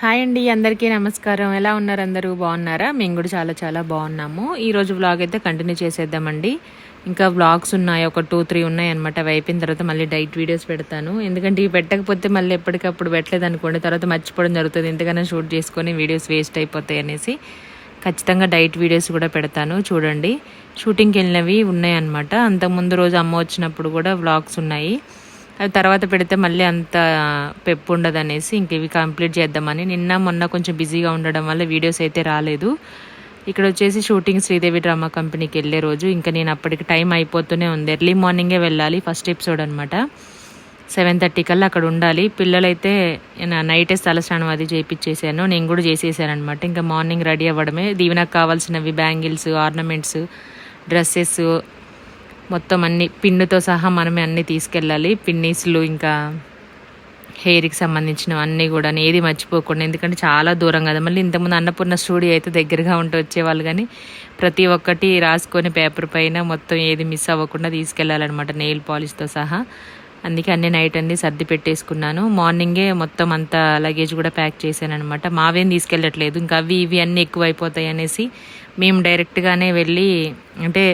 Hi అండి అందరికీ నమస్కారం. ఎలా ఉన్నారు అందరూ? బాగున్నారా? మేము కూడా చాలా చాలా బాగున్నాము. ఈరోజు వ్లాగ్ అయితే కంటిన్యూ చేసేద్దామండి. ఇంకా వ్లాగ్స్ ఉన్నాయి ఒక టూ త్రీ ఉన్నాయి అనమాట అవి అయిపోయిన తర్వాత మళ్ళీ డైట్ వీడియోస్ పెడతాను. ఎందుకంటే ఇవి పెట్టకపోతే మళ్ళీ ఎప్పటికప్పుడు పెట్టలేదు అనుకోండి తర్వాత మర్చిపోవడం జరుగుతుంది. ఎందుకన్నా షూట్ చేసుకొని వీడియోస్ వేస్ట్ అయిపోతాయి అనేసి ఖచ్చితంగా డైట్ వీడియోస్ కూడా పెడతాను. చూడండి. షూటింగ్కి వెళ్ళినవి ఉన్నాయి అనమాట అంతకుముందు రోజు అమ్మ వచ్చినప్పుడు కూడా వ్లాగ్స్ ఉన్నాయి. అవి తర్వాత పెడితే మళ్ళీ అంత పెప్పు ఉండదు అనేసి ఇంక ఇవి కంప్లీట్ చేద్దామని. నిన్న మొన్న కొంచెం బిజీగా ఉండడం వల్ల వీడియోస్ అయితే రాలేదు. ఇక్కడ వచ్చేసి షూటింగ్ శ్రీదేవి డ్రామా కంపెనీకి వెళ్ళే రోజు. ఇంకా నేను అప్పటికి టైం అయిపోతూనే ఉంది. ఎర్లీ మార్నింగే వెళ్ళాలి ఫస్ట్ ఎపిసోడ్ అనమాట సెవెన్ థర్టీ కల్లా అక్కడ ఉండాలి. పిల్లలైతే నైటే తలస్నానం అది చేయించేసాను నేను కూడా చేసేసాను అనమాట ఇంకా మార్నింగ్ రెడీ అవ్వడమే. దీవెనకు కావాల్సినవి బ్యాంగిల్స్ ఆర్నమెంట్స్ డ్రెస్సెస్ మొత్తం అన్ని పిన్నుతో సహా మనమే అన్నీ తీసుకెళ్ళాలి. పిన్నీస్లు ఇంకా హెయిర్కి సంబంధించినవి అన్నీ కూడా ఏది మర్చిపోకుండా ఎందుకంటే చాలా దూరం కదా. మళ్ళీ ఇంతకుముందు అన్నపూర్ణ స్టూడియో అయితే దగ్గరగా ఉంటూ వచ్చేవాళ్ళు కానీ ప్రతి ఒక్కటి రాసుకొని పేపర్ పైన మొత్తం ఏది మిస్ అవ్వకుండా తీసుకెళ్ళాలన్నమాట నెయిల్ పాలిష్తో సహా. అందుకే అన్ని నైట్ అన్ని సర్ది పెట్టేసుకున్నాను. మార్నింగే మొత్తం అంతా లగేజ్ కూడా ప్యాక్ చేశాను అనమాట మావేం తీసుకెళ్ళట్లేదు. ఇంకా అవి ఇవి అన్నీ ఎక్కువ అయిపోతాయి అనేసి మేము డైరెక్ట్గానే వెళ్ళి అంటే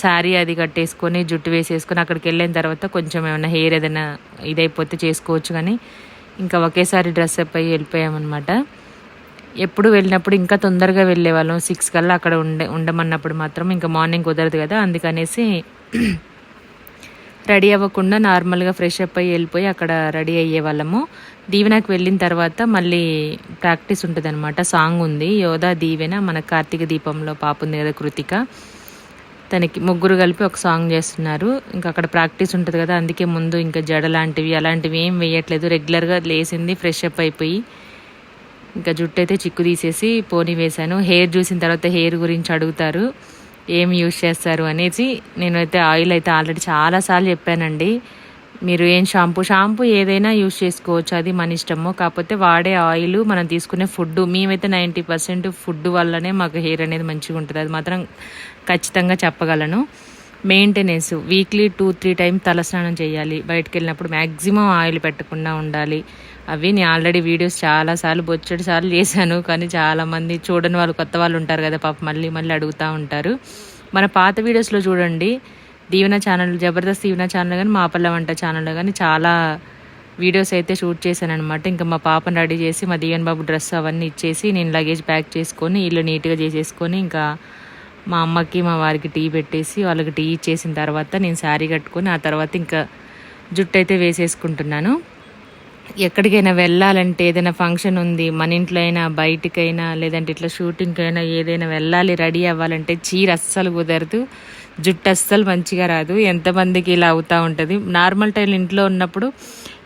శారీ అది కట్టేసుకొని జుట్టు వేసేసుకొని అక్కడికి వెళ్ళిన తర్వాత కొంచెం ఏమైనా హెయిర్ ఏదైనా ఇదైపోతే చేసుకోవచ్చు కానీ ఇంకా ఒకేసారి డ్రెస్ అప్ అయ్యి వెళ్ళిపోయామన్నమాట. ఎప్పుడు వెళ్ళినప్పుడు ఇంకా తొందరగా వెళ్ళేవాళ్ళం. సిక్స్ కల్లా అక్కడ ఉండే ఉండమన్నప్పుడు మాత్రం ఇంకా మార్నింగ్ కుదరదు కదా అందుకనేసి రెడీ అవ్వకుండా నార్మల్గా ఫ్రెష్ అప్ అయ్యి వెళ్ళిపోయి అక్కడ రెడీ అయ్యే వాళ్ళము దీవెనకు వెళ్ళిన తర్వాత మళ్ళీ ప్రాక్టీస్ ఉంటుంది అనమాట సాంగ్ ఉంది. యోధా దీవెన మన కార్తీక దీపంలో పాప ఉంది కదా కృతిక. తనకి ముగ్గురు కలిపి ఒక సాంగ్ చేస్తున్నారు. ఇంకా అక్కడ ప్రాక్టీస్ ఉంటుంది కదా అందుకే ముందు ఇంకా జడ లాంటివి అలాంటివి ఏం వేయట్లేదు. రెగ్యులర్గా లేసింది ఫ్రెష్ అప్ అయిపోయి ఇంకా జుట్టు అయితే చిక్కు తీసేసి పోనీ వేశాను. హెయిర్ చూసిన తర్వాత హెయిర్ గురించి అడుగుతారు ఏం యూజ్ చేస్తారు అనేసి. నేనైతే ఆయిల్ అయితే ఆల్రెడీ చాలాసార్లు చెప్పానండి. మీరు ఏం షాంపూ షాంపూ ఏదైనా యూజ్ చేసుకోవచ్చు అది మన ఇష్టము. కాకపోతే వాడే ఆయిల్ మనం తీసుకునే ఫుడ్ మేమైతే నైంటీ పర్సెంట్ ఫుడ్ వల్లనే మాకు హెయిర్ అనేది మంచిగా ఉంటుంది. అది మాత్రం ఖచ్చితంగా చెప్పగలను. Maintenance weekly two three time తలస్నానం చేయాలి. బయటకు వెళ్ళినప్పుడు మ్యాక్సిమం ఆయిల్ పెట్టకుండా ఉండాలి. అవి నేను ఆల్రెడీ వీడియోస్ చాలాసార్లు బొచ్చడి సార్లు చేశాను. కానీ చాలామంది చూడని వాళ్ళు కొత్త వాళ్ళు ఉంటారు కదా పాప మళ్ళీ మళ్ళీ అడుగుతూ ఉంటారు. మన పాత వీడియోస్లో చూడండి. దీవెన ఛానల్ జబర్దస్త్ దీవెన ఛానల్ కానీ మా పల్ల వంట ఛానల్లో కానీ చాలా వీడియోస్ అయితే షూట్ చేశాను అనమాట ఇంకా మా పాపను రెడీ చేసి మా దీవెన్ బాబు డ్రెస్ అవన్నీ ఇచ్చేసి నేను లగేజ్ ప్యాక్ చేసుకొని ఇల్లు నీట్గా చేసేసుకొని ఇంకా మా అమ్మకి మా వారికి టీ పెట్టేసి వాళ్ళకి టీ ఇచ్చేసిన తర్వాత నేను శారీ కట్టుకొని ఆ తర్వాత ఇంకా జుట్టు అయితే వేసేసుకుంటున్నాను. ఎక్కడికైనా వెళ్ళాలంటే ఏదైనా ఫంక్షన్ ఉంది మన ఇంట్లో అయినా బయటికైనా లేదంటే ఇట్లా షూటింగ్కి అయినా ఏదైనా వెళ్ళాలి రెడీ అవ్వాలంటే చీర అస్సలు కుదరదు. జుట్టు అస్సలు మంచిగా రాదు. ఎంతమందికి ఇలా అవుతూ ఉంటుంది. నార్మల్ టైం ఇంట్లో ఉన్నప్పుడు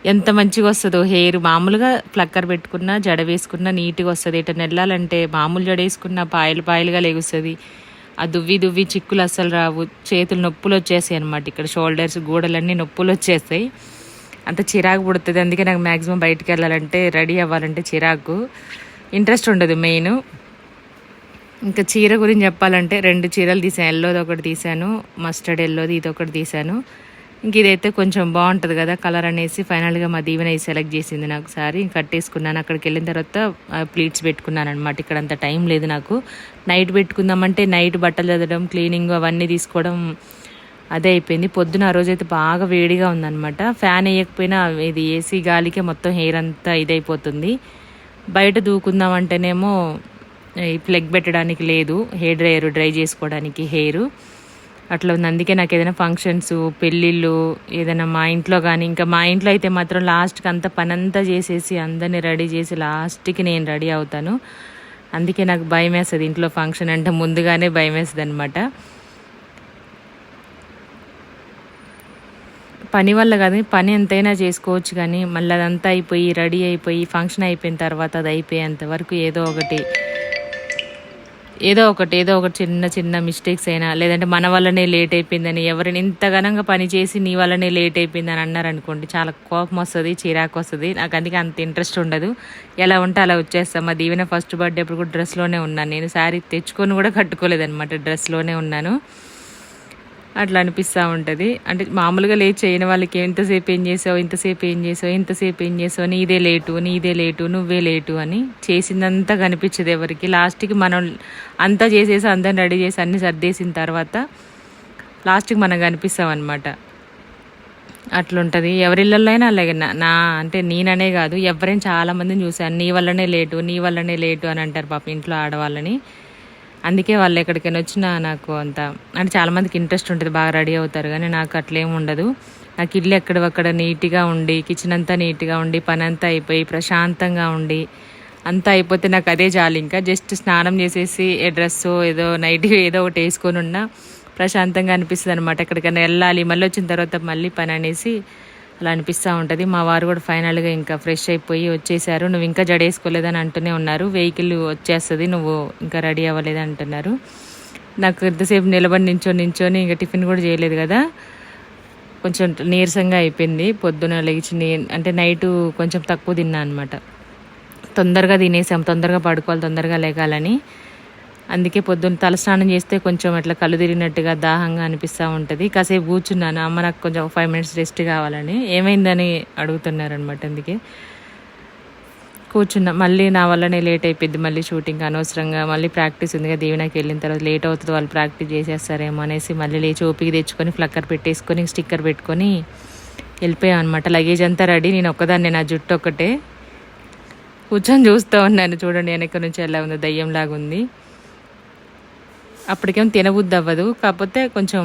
ఎంత మంచిగా వస్తుందో హెయిర్ మామూలుగా ఫ్లక్కర్ పెట్టుకున్నా జడ వేసుకున్నా నీట్గా వస్తుంది. ఇటు వెళ్ళాలంటే మామూలు జడ వేసుకున్న పాయలు పాయలుగా లేగుస్తుంది. ఆ దువ్వి దువ్వి చిక్కులు అస్సలు రావు. చేతులు నొప్పులు వచ్చేసాయి అనమాట ఇక్కడ షోల్డర్స్ గూడలన్నీ నొప్పులు వచ్చేస్తాయి అంత చిరాకు పుడుతుంది. అందుకే నాకు మ్యాక్సిమం బయటికి వెళ్ళాలంటే రెడీ అవ్వాలంటే చిరాకు. ఇంట్రెస్ట్ ఉండదు మెయిన్ ఇంకా చీర గురించి చెప్పాలంటే రెండు చీరలు తీసాను. ఎల్లోది ఒకటి తీసాను. మస్టర్డ్ ఎల్లోది ఇది ఒకటి తీసాను. ఇంక ఇదైతే కొంచెం బాగుంటుంది కదా కలర్ అనేసి ఫైనల్గా మా దీవెన సెలెక్ట్ చేసింది నాకు సారీ. కట్టేసుకున్నాను. అక్కడికి వెళ్ళిన తర్వాత ప్లీట్స్ పెట్టుకున్నాను అనమాట ఇక్కడ అంత టైం లేదు నాకు. నైట్ పెట్టుకుందామంటే నైట్ బట్టలు చదవడం క్లీనింగ్ అవన్నీ తీసుకోవడం అదే అయిపోయింది. పొద్దున ఆ రోజైతే బాగా వేడిగా ఉందన్నమాట. ఫ్యాన్ వేయకపోయినా ఇది ఏసీ గాలికే మొత్తం హెయిర్ అంతా ఇదైపోతుంది. బయట దూకుందామంటేనేమో ఈ ప్లగ్ పెట్టడానికి లేదు. హెయిర్ డ్రైయర్ డ్రై చేసుకోవడానికి హెయిర్. అట్లా ఉంది. అందుకే నాకు ఏదైనా ఫంక్షన్స్ పెళ్ళిళ్ళు ఏదైనా మా ఇంట్లో కానీ ఇంకా మా ఇంట్లో అయితే మాత్రం లాస్ట్కి అంత పని అంతా చేసేసి అందరినీ రెడీ చేసి లాస్ట్కి నేను రెడీ అవుతాను. అందుకే నాకు భయం వేస్తుంది. ఇంట్లో ఫంక్షన్ అంటే ముందుగానే భయం వేస్తుంది అనమాట పని వల్ల కాదు పని ఎంతైనా చేసుకోవచ్చు కానీ మళ్ళీ అదంతా అయిపోయి రెడీ అయిపోయి ఫంక్షన్ అయిపోయిన తర్వాత అది అయిపోయేంత వరకు ఏదో ఒకటి ఏదో ఒకటి ఏదో ఒకటి చిన్న చిన్న మిస్టేక్స్ అయినా లేదంటే మన వల్లనే లేట్ అయిపోయిందని ఎవరిని ఇంత ఘనంగా పని చేసి నీ వల్లనే లేట్ అయిపోయిందని అన్నారనుకోండి చాలా కోపం వస్తుంది చిరాకు వస్తుంది. నాకు అందుకే అంత ఇంట్రెస్ట్ ఉండదు. ఎలా ఉంటే అలా వచ్చేస్తాం. మా దీవెన ఫస్ట్ బర్త్డే అప్పుడు కూడా డ్రెస్లోనే ఉన్నాను. నేను శారీ తెచ్చుకొని కూడా కట్టుకోలేదనమాట డ్రెస్లోనే ఉన్నాను. అట్లా అనిపిస్తూ ఉంటుంది. అంటే మామూలుగా లేట్ చేయని వాళ్ళకి ఎంతసేపు ఏం చేసావు ఇంతసేపు ఏం చేసావు ఇంతసేపు ఏం చేసావు నీదే లేటు నీదే లేటు నువ్వే లేటు అని చేసిందంతా కనిపించదు ఎవరికి. లాస్ట్కి మనం అంతా చేసేసి అందరిని రెడీ చేసి అన్ని సర్దేసిన తర్వాత లాస్ట్కి మనం కనిపిస్తాం అనమాట అట్లుంటుంది. ఎవరిళ్ళల్లో అయినా అలాగే. నా అంటే నేననే కాదు ఎవరైనా చాలామందిని చూశాను. నీ వల్లనే లేటు నీ వల్లనే లేటు అని అంటారు పాప ఇంట్లో ఆడవాళ్ళని. అందుకే వాళ్ళు ఎక్కడికైనా వచ్చినా నాకు అంత అంటే చాలామందికి ఇంట్రెస్ట్ ఉంటుంది బాగా రెడీ అవుతారు. కానీ నాకు అట్లేం ఉండదు. నాకు ఇల్లు ఎక్కడక్కడ నీట్గా ఉండి కిచెన్ అంతా నీట్గా ఉండి పని అంతా అయిపోయి ప్రశాంతంగా ఉండి అంతా అయిపోతే నాకు అదే చాలు ఇంకా జస్ట్ స్నానం చేసేసి ఏ డ్రెస్ ఏదో నైట్ ఏదో ఒకటి వేసుకొని ఉన్నా ప్రశాంతంగా అనిపిస్తుంది అనమాట ఎక్కడికైనా వెళ్ళాలి మళ్ళీ వచ్చిన తర్వాత మళ్ళీ పని అనేసి అలా అనిపిస్తూ ఉంటుంది. మా వారు కూడా ఫైనల్గా ఇంకా ఫ్రెష్ అయిపోయి వచ్చేసారు. నువ్వు ఇంకా జడేసుకోలేదని అంటూనే ఉన్నారు. వెహికల్ వచ్చేస్తుంది. నువ్వు ఇంకా రెడీ అవ్వలేదు అంటున్నారు. నాకు ఎంతసేపు నిలబడి నించొని నించొని ఇంకా టిఫిన్ కూడా చేయలేదు కదా. కొంచెం నీరసంగా అయిపోయింది. పొద్దున లేచి నీ అంటే నైటు కొంచెం తక్కువ తిన్నా అనమాట తొందరగా తినేసాం. తొందరగా పడుకోవాలి తొందరగా లేకాలని అందుకే పొద్దున్న తలస్నానం చేస్తే కొంచెం అట్లా కళ్ళు తిరిగినట్టుగా దాహంగా అనిపిస్తూ ఉంటుంది. కాసేపు కూర్చున్నాను. అమ్మ నాకు కొంచెం ఫైవ్ మినిట్స్ రెస్ట్ కావాలని. ఏమైందని అడుగుతున్నారనమాట అందుకే. కూర్చున్నా. మళ్ళీ నా వల్లనే లేట్ అయిపోయింది. మళ్ళీ షూటింగ్ అనవసరంగా మళ్ళీ ప్రాక్టీస్ ఉంది కదా. దీవెనకి వెళ్ళిన తర్వాత లేట్ అవుతుంది. వాళ్ళు ప్రాక్టీస్ చేసేస్తారేమో అనేసి మళ్ళీ లేచి ఓపిక తెచ్చుకొని ఫ్లక్కర్ పెట్టేసుకొని స్టిక్కర్ పెట్టుకొని వెళ్ళిపోయాం అనమాట లగేజ్ అంతా రెడీ నేను ఒక్కదాన్ని. నా జుట్టు ఒక్కటే. కూర్చొని చూస్తూ ఉన్నాను. చూడండి వెనక నుంచి ఎలా ఉంది. దయ్యంలాగా ఉంది. అప్పటికేం తినబుద్ది అవ్వదు కాకపోతే కొంచెం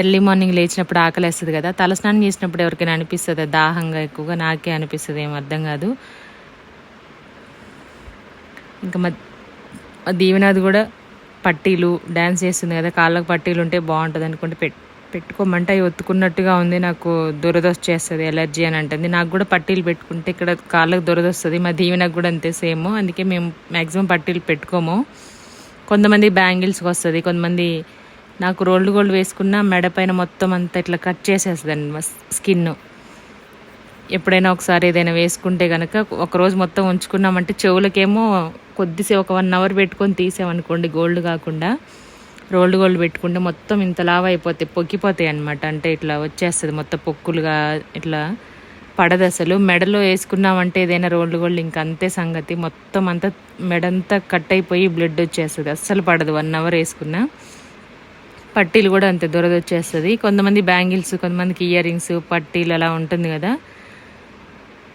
ఎర్లీ మార్నింగ్ లేచినప్పుడు ఆకలి వేస్తుంది కదా తలస్నానం చేసినప్పుడు ఎవరికైనా అనిపిస్తుంది? దాహంగా ఎక్కువగా నాకే అనిపిస్తుంది ఏం అర్థం కాదు. ఇంకా మా దీవెనాథ్ కూడా పట్టీలు డ్యాన్స్ చేస్తుంది కదా. కాళ్ళకు పట్టీలు ఉంటే బాగుంటుంది అనుకుంటే పెట్ పెట్టుకోమంటే అవి ఒత్తుకున్నట్టుగా ఉంది. నాకు దురదొచ్చేస్తుంది ఎలర్జీ అని అంటుంది. నాకు కూడా పట్టీలు పెట్టుకుంటే ఇక్కడ కాళ్ళకు దురదొస్తుంది. మా దీవెనకు కూడా అంతే సేమ్. అందుకే మేము మ్యాక్సిమం పట్టీలు పెట్టుకోము. కొంతమంది బ్యాంగిల్స్కి వస్తుంది కొంతమంది నాకు రోల్డ్ గోల్డ్ వేసుకున్న మెడ పైన మొత్తం అంతా ఇట్లా కట్ చేసేస్తుంది స్కిన్. ఎప్పుడైనా ఒకసారి ఏదైనా వేసుకుంటే కనుక ఒకరోజు మొత్తం ఉంచుకున్నామంటే చెవులకేమో కొద్దిసేపు ఒక వన్ అవర్ పెట్టుకొని తీసామనుకోండి గోల్డ్ కాకుండా. రోల్డ్ గోల్డ్ పెట్టుకుంటే మొత్తం ఇంత లావ్ అయిపోతాయి పొక్కిపోతాయి అనమాట అంటే ఇట్లా వచ్చేస్తుంది మొత్తం పొక్కులుగా ఇట్లా పడదు అసలు. మెడలో వేసుకున్నామంటే ఏదైనా రోల్డ్ గోల్డ్ ఇంకా అంతే సంగతి. మొత్తం అంతా మెడంతా కట్ అయిపోయి బ్లడ్ వచ్చేస్తుంది. అస్సలు పడదు. వన్ అవర్ వేసుకున్నా పట్టీలు కూడా అంతే దొరద వచ్చేస్తుంది. కొంతమంది బ్యాంగిల్స్ కొంతమందికి ఇయర్ రింగ్స్ పట్టీలు అలా ఉంటుంది కదా.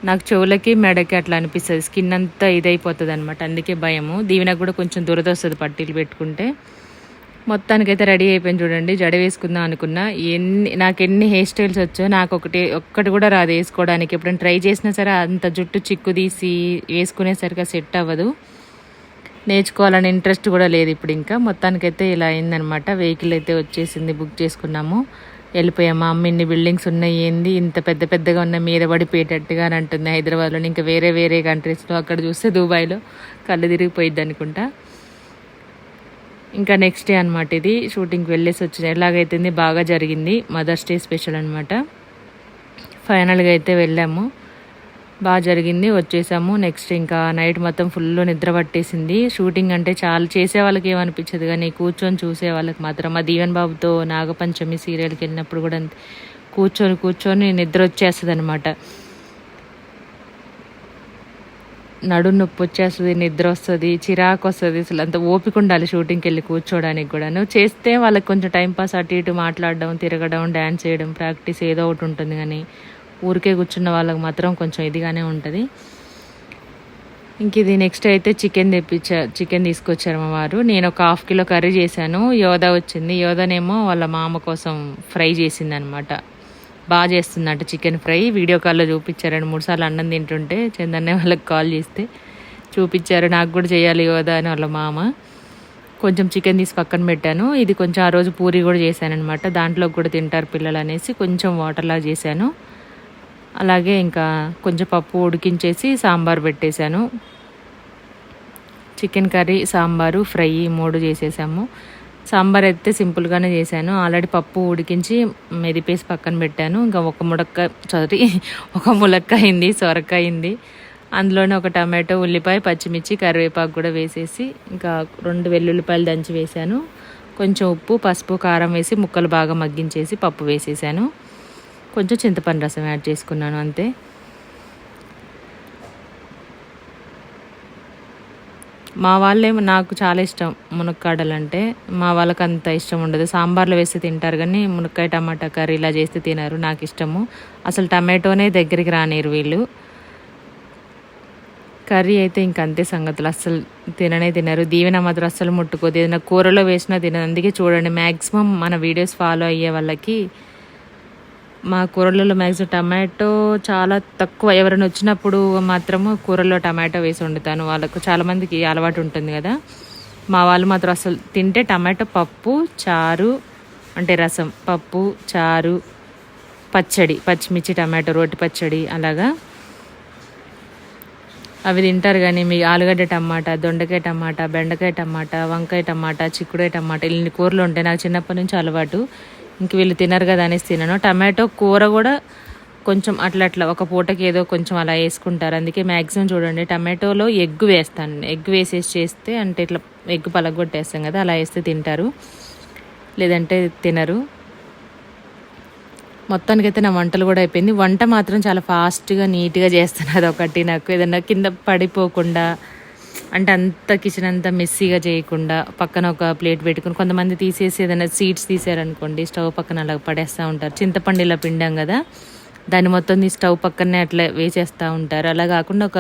నాకు చెవులకి మెడకి అట్లా అనిపిస్తుంది. స్కిన్ అంతా ఇదైపోతుంది అనమాట అందుకే భయము. దీవెనకు కూడా కొంచెం దురద వస్తుంది పట్టీలు పెట్టుకుంటే. మొత్తానికైతే రెడీ అయిపోయింది చూడండి. జడ వేసుకుందాం అనుకున్నా. ఎన్ని నాకు ఎన్ని హెయిర్ స్టైల్స్ వచ్చో నాకు ఒకటి ఒక్కటి కూడా రాదు వేసుకోవడానికి. ఎప్పుడైనా ట్రై చేసినా సరే అంత జుట్టు చిక్కు తీసి వేసుకునేసరికి సెట్ అవ్వదు. నేర్చుకోవాలని ఇంట్రెస్ట్ కూడా లేదు ఇప్పుడు ఇంకా. మొత్తానికైతే ఇలా అయిందనమాట. వెహికల్ అయితే వచ్చేసింది బుక్ చేసుకున్నాము. వెళ్ళిపోయాము అమ్మ ఇన్ని బిల్డింగ్స్ ఉన్నాయి ఏంది? ఇంత పెద్ద పెద్దగా ఉన్న మీద పడిపోయేటట్టుగా అని అంటుంది హైదరాబాద్లో ఇంకా వేరే వేరే కంట్రీస్లో అక్కడ చూస్తే దుబాయ్లో కళ్ళు తిరిగిపోయిద్ది అనుకుంటా. ఇంకా నెక్స్ట్ డే అనమాట ఇది. షూటింగ్కి వెళ్ళేసి వచ్చింది ఎలాగైతుంది? బాగా జరిగింది. మదర్స్ డే స్పెషల్ అనమాట ఫైనల్గా అయితే వెళ్ళాము. బాగా జరిగింది. వచ్చేసాము. నెక్స్ట్ ఇంకా నైట్ మొత్తం ఫుల్ నిద్ర పట్టేసింది. షూటింగ్ అంటే చాలా చేసే వాళ్ళకి ఏమనిపించదు కానీ కూర్చొని చూసే వాళ్ళకి మాత్రం. మా దీవెన్ బాబుతో నాగపంచమి సీరియల్కి వెళ్ళినప్పుడు కూడా కూర్చొని కూర్చొని నిద్ర వచ్చేస్తుంది అనమాట నడు నొప్పి వచ్చేస్తుంది నిద్ర వస్తుంది చిరాకు వస్తుంది అసలు అంత ఓపిక ఉండాలి షూటింగ్కి వెళ్ళి కూర్చోడానికి కూడాను చేస్తే వాళ్ళకి కొంచెం టైంపాస్ అటు ఇటు మాట్లాడడం తిరగడం డ్యాన్స్ చేయడం ప్రాక్టీస్ ఏదో ఒకటి ఉంటుంది కానీ ఊరికే కూర్చున్న వాళ్ళకి మాత్రం కొంచెం ఇదిగానే ఉంటుంది. ఇంక ఇది నెక్స్ట్ అయితే చికెన్ తెప్పించా చికెన్ తీసుకొచ్చారు మా వారు. నేను ఒక హాఫ్ కిలో కర్రీ చేశాను. యోధ వచ్చింది. యోధనేమో వాళ్ళ మామ కోసం ఫ్రై చేసింది అనమాట బాగా చేస్తుందంట చికెన్ ఫ్రై. వీడియో కాల్లో చూపించారు. రెండు మూడు సార్లు అన్నం తింటుంటే చందన్నే వాళ్ళకి కాల్ చేస్తే చూపించారు. నాకు కూడా చేయాలి కదా అని వాళ్ళ మామ. కొంచెం చికెన్ తీసి పక్కన పెట్టాను. ఇది కొంచెం ఆ రోజు పూరి కూడా చేశాను అనమాట దాంట్లో కూడా తింటారు పిల్లలు అనేసి కొంచెం వాటర్లా చేశాను. అలాగే ఇంకా కొంచెం పప్పు ఉడికించేసి సాంబార్ పెట్టేశాను. చికెన్ కర్రీ సాంబారు ఫ్రై మూడు చేసేసాము. సాంబార్ అయితే సింపుల్గానే చేశాను. ఆల్రెడీ పప్పు ఉడికించి మెదిపేసి పక్కన పెట్టాను. ఇంకా ఒక ముడక్క సారీ ఒక ములక్కాయింది అయింది అయింది. అందులోనే ఒక టమాటో ఉల్లిపాయ పచ్చిమిర్చి కరివేపాకు కూడా వేసేసి ఇంకా రెండు వెల్లుల్లిపాయలు దంచి వేశాను. కొంచెం ఉప్పు పసుపు కారం వేసి ముక్కలు బాగా మగ్గించేసి పప్పు వేసేసాను. కొంచెం చింతపండు రసం యాడ్ చేసుకున్నాను అంతే. మా వాళ్ళేమో నాకు చాలా ఇష్టం మునక్కాడలు అంటే మా వాళ్ళకి అంత ఇష్టం ఉండదు. సాంబార్లో వేసి తింటారు కానీ మునక్కాయ టమాటా కర్రీ ఇలా చేస్తే తినరు. నాకు ఇష్టము. అసలు టమాటోనే దగ్గరికి రానిరు వీళ్ళు. కర్రీ అయితే ఇంక అంతే సంగతులు. అస్సలు తిననే తినరు. దీవెన మాత్రం అస్సలు ముట్టుకోదు. ఏదైనా కూరలో వేసినా తినదు అందుకే చూడండి మ్యాక్సిమం మన వీడియోస్ ఫాలో అయ్యే వాళ్ళకి మా కూరలలో మ్యాక్సిమం టమాటో చాలా తక్కువ. ఎవరైనా వచ్చినప్పుడు మాత్రము కూరల్లో టమాటో వేసి వండుతాను. వాళ్ళకు చాలామందికి అలవాటు ఉంటుంది కదా. మా వాళ్ళు మాత్రం అసలు తింటే టమాటో పప్పు చారు అంటే రసం. పప్పు చారు పచ్చడి పచ్చిమిర్చి టమాటో రోటి పచ్చడి అలాగా. అవి తింటారు కానీ మీ ఆలుగడ్డ టమాటా దొండకాయ టమాటా బెండకాయ టమాటా వంకాయ టమాటా చిక్కుడే టమాటా ఇన్ని కూరలు ఉంటాయి నాకు చిన్నప్పటి నుంచి అలవాటు. ఇంక వీళ్ళు తినరు కదా అనేసి తినను. టమాటో కూర కూడా కొంచెం అట్లా అట్లా ఒక పూటకి ఏదో కొంచెం అలా వేసుకుంటారు. అందుకే మ్యాక్సిమం చూడండి టమాటోలో ఎగ్ వేస్తాను. ఎగ్ వేసేసి చేస్తే అంటే ఇట్లా ఎగ్ పలగొట్టేస్తాం కదా అలా వేస్తే తింటారు. లేదంటే తినరు. మొత్తానికైతే నా వంటలు కూడా అయిపోయింది. వంట మాత్రం చాలా ఫాస్ట్గా నీట్గా చేస్తాను. అదొకటి నాకు ఏదన్నా కింద పడిపోకుండా అంటే అంత కిచెన్ అంతా మెస్సీగా చేయకుండా పక్కన ఒక ప్లేట్ పెట్టుకుని కొంతమంది తీసేసి ఏదైనా సీడ్స్ తీసారనుకోండి స్టవ్ పక్కన అలా పడేస్తూ ఉంటారు. చింతపండు ఇలా పిండాం కదా దాన్ని మొత్తం ఈ స్టవ్ పక్కనే అట్లా వేసేస్తూ ఉంటారు. అలా కాకుండా ఒక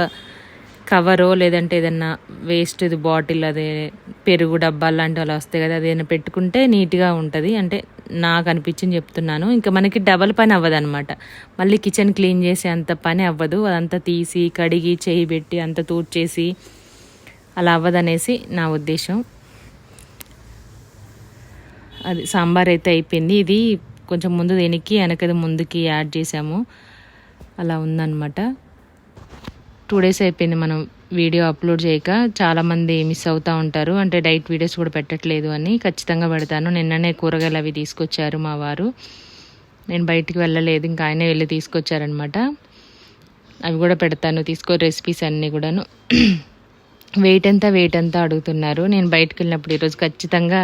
కవరో లేదంటే ఏదన్నా వేస్ట్ ఇది బాటిల్ అదే పెరుగు డబ్బాలు లాంటివి అలా వస్తాయి కదా అదేదైనా పెట్టుకుంటే నీట్గా ఉంటుంది. అంటే నాకు అనిపించింది చెప్తున్నాను. ఇంకా మనకి డబల్ పని అవ్వదు అనమాట మళ్ళీ కిచెన్ క్లీన్ చేసే అంత పని అవ్వదు. అదంతా తీసి కడిగి చేయి పెట్టి అంత తూడ్చేసి అలా అవ్వదనేసి నా ఉద్దేశం. అది సాంబార్ అయితే అయిపోయింది. ఇది కొంచెం ముందు దీనికి వెనకది ముందుకి యాడ్ చేసాము. అలా ఉందన్నమాట. టూ డేస్ అయిపోయింది మనం వీడియో అప్లోడ్ చేయక. చాలామంది మిస్ అవుతూ ఉంటారు. అంటే డైట్ వీడియోస్ కూడా పెట్టట్లేదు అని ఖచ్చితంగా పెడతాను. నిన్ననే కూరగాయలు అవి తీసుకొచ్చారు మా వారు. నేను బయటికి వెళ్ళలేదు. ఇంకా ఆయనే వెళ్ళి తీసుకొచ్చారనమాట అవి కూడా పెడతాను. తీసుకో రెసిపీస్ అన్నీ కూడాను. వెయిట్ ఎంత వెయిట్ ఎంత అడుగుతున్నారు. నేను బయటకు వెళ్ళినప్పుడు ఈరోజు ఖచ్చితంగా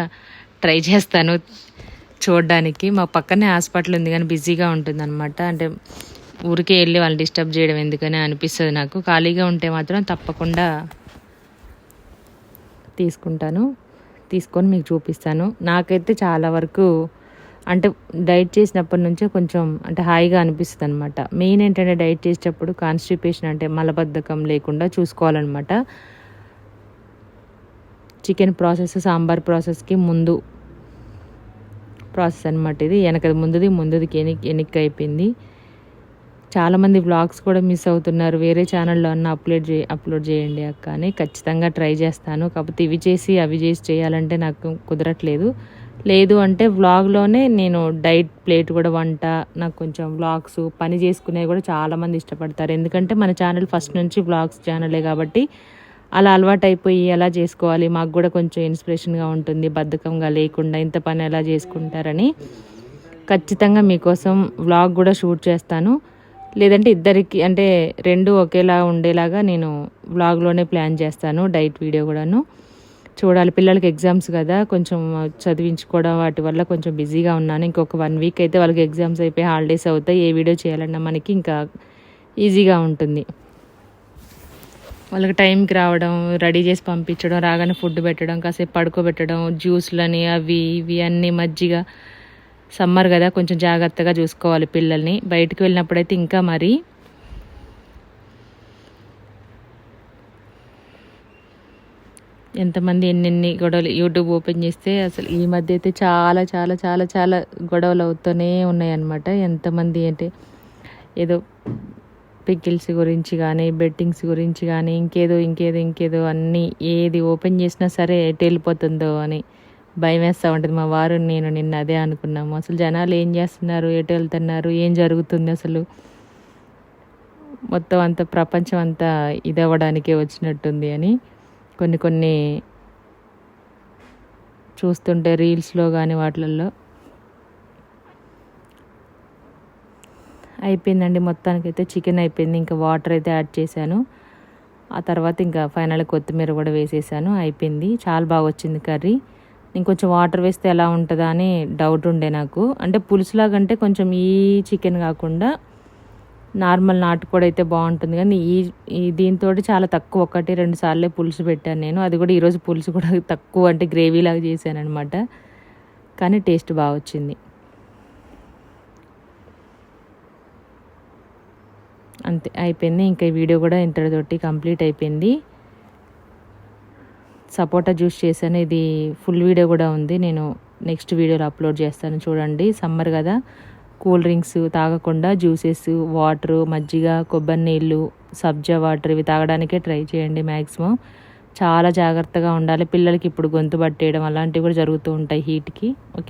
ట్రై చేస్తాను చూడడానికి. మా పక్కనే హాస్పిటల్ ఉంది కానీ బిజీగా ఉంటుంది అనమాట అంటే ఊరికే వెళ్ళి వాళ్ళు డిస్టర్బ్ చేయడం ఎందుకని అనిపిస్తుంది నాకు. ఖాళీగా ఉంటే మాత్రం తప్పకుండా తీసుకుంటాను. తీసుకొని మీకు చూపిస్తాను. నాకైతే చాలా వరకు అంటే డైట్ చేసినప్పటి నుంచే కొంచెం అంటే హాయిగా అనిపిస్తుంది అనమాట మెయిన్ ఏంటంటే డైట్ చేసేటప్పుడు కాన్స్టిపేషన్ అంటే మలబద్ధకం లేకుండా చూసుకోవాలన్నమాట. చికెన్ ప్రాసెస్ సాంబార్ ప్రాసెస్కి ముందు ప్రాసెస్ అనమాట ఇది. వెనకది ముందుది ముందుదికి ఎనికి ఎనిక్ అయిపోయింది. చాలామంది వ్లాగ్స్ కూడా మిస్ అవుతున్నారు. వేరే ఛానల్లో అన్న అప్లోడ్ చే అప్లోడ్ చేయండి అక్క అని. ఖచ్చితంగా ట్రై చేస్తాను. కాకపోతే ఇవి చేసి అవి చేసి చేయాలంటే నాకు కుదరట్లేదు. లేదు అంటే వ్లాగ్లోనే నేను డైట్ ప్లేట్ కూడా వంట నాకు కొంచెం వ్లాగ్స్ పని చేసుకునేవి కూడా చాలామంది ఇష్టపడతారు. ఎందుకంటే మన ఛానల్ ఫస్ట్ నుంచి వ్లాగ్స్ ఛానలే కాబట్టి అలా అలవాటైపోయి ఎలా చేసుకోవాలి? మాకు కూడా కొంచెం ఇన్స్పిరేషన్గా ఉంటుంది. బద్ధకంగా లేకుండా ఇంత పని ఎలా చేసుకుంటారని. ఖచ్చితంగా మీకోసం వ్లాగ్ కూడా షూట్ చేస్తాను. లేదంటే ఇద్దరికి అంటే రెండు ఒకేలా ఉండేలాగా నేను వ్లాగ్లోనే ప్లాన్ చేస్తాను డైట్ వీడియో కూడాను. చూడాలి పిల్లలకి ఎగ్జామ్స్ కదా. కొంచెం చదివించుకోవడం వాటి వల్ల కొంచెం బిజీగా ఉన్నాను. ఇంకొక వన్ వీక్ అయితే వాళ్ళకి ఎగ్జామ్స్ అయిపోయి హాలిడేస్ అవుతాయి. ఏ వీడియో చేయాలన్నా మనకి ఇంకా ఈజీగా ఉంటుంది. వాళ్ళకి టైంకి రావడం రెడీ చేసి పంపించడం రాగానే ఫుడ్ పెట్టడం కాసేపు పడుకోబెట్టడం జ్యూస్లని అవి ఇవి అన్నీ మజ్జిగ. సమ్మర్ కదా కొంచెం జాగ్రత్తగా చూసుకోవాలి పిల్లల్ని. బయటకు వెళ్ళినప్పుడైతే ఇంకా మరి ఎంతమంది ఎన్నెన్ని గొడవలు యూట్యూబ్ ఓపెన్ చేస్తే అసలు ఈ మధ్య అయితే చాలా చాలా చాలా చాలా గొడవలు అవుతూనే ఉన్నాయన్నమాట. ఎంతమంది అంటే ఏదో పికిల్స్ గురించి కానీ బెట్టింగ్స్ గురించి కానీ ఇంకేదో ఇంకేదో ఇంకేదో అన్నీ ఏది ఓపెన్ చేసినా సరే ఎటు వెళ్ళిపోతుందో అని భయం వేస్తూ ఉంటుంది. మా వారు నేను నిన్న అదే అనుకున్నాము. అసలు జనాలు ఏం చేస్తున్నారు? ఎటు వెళ్తున్నారు? ఏం జరుగుతుంది అసలు? మొత్తం అంత ప్రపంచం అంతా ఇదవ్వడానికే వచ్చినట్టుంది అని కొన్ని కొన్ని చూస్తుంటే రీల్స్లో కానీ వాటిల్లో అయిపోయిందండి మొత్తానికి అయితే చికెన్ అయిపోయింది. ఇంకా వాటర్ అయితే యాడ్ చేశాను. ఆ తర్వాత ఇంకా ఫైనల్ కొత్తిమీర కూడా వేసేసాను. అయిపోయింది. చాలా బాగా వచ్చింది కర్రీ. నేను కొంచెం వాటర్ వేస్తే ఎలా ఉంటుందా అని డౌట్ ఉండే నాకు. అంటే పులుసులాగంటే కొంచెం ఈ చికెన్ కాకుండా నార్మల్ నాటుకోడి అయితే బాగుంటుంది. కానీ ఈ ఈ దీంతో చాలా తక్కువ. ఒకటి రెండు సార్లే పులుసు పెట్టాను నేను. అది కూడా ఈరోజు పులుసు కూడా తక్కువ అంటే గ్రేవీ లాగా చేశాను అనమాట కానీ టేస్ట్ బాగా వచ్చింది. అంతే అయిపోయింది. ఇంకా ఈ వీడియో కూడా ఇంతటితోటి కంప్లీట్ అయిపోయింది. సపోటా జ్యూస్ చేశాను. ఇది ఫుల్ వీడియో కూడా ఉంది. నేను నెక్స్ట్ వీడియోలో అప్లోడ్ చేస్తాను. చూడండి. సమ్మర్ కదా. కూల్ డ్రింక్స్ తాగకుండా జ్యూసెస్ వాటరు మజ్జిగ కొబ్బరి నీళ్ళు సబ్జా వాటర్ ఇవి తాగడానికే ట్రై చేయండి మ్యాక్సిమం చాలా జాగ్రత్తగా ఉండాలి. పిల్లలకి ఇప్పుడు గొంతు పట్టేయడం అలాంటివి కూడా జరుగుతూ ఉంటాయి హీట్కి. ఓకే.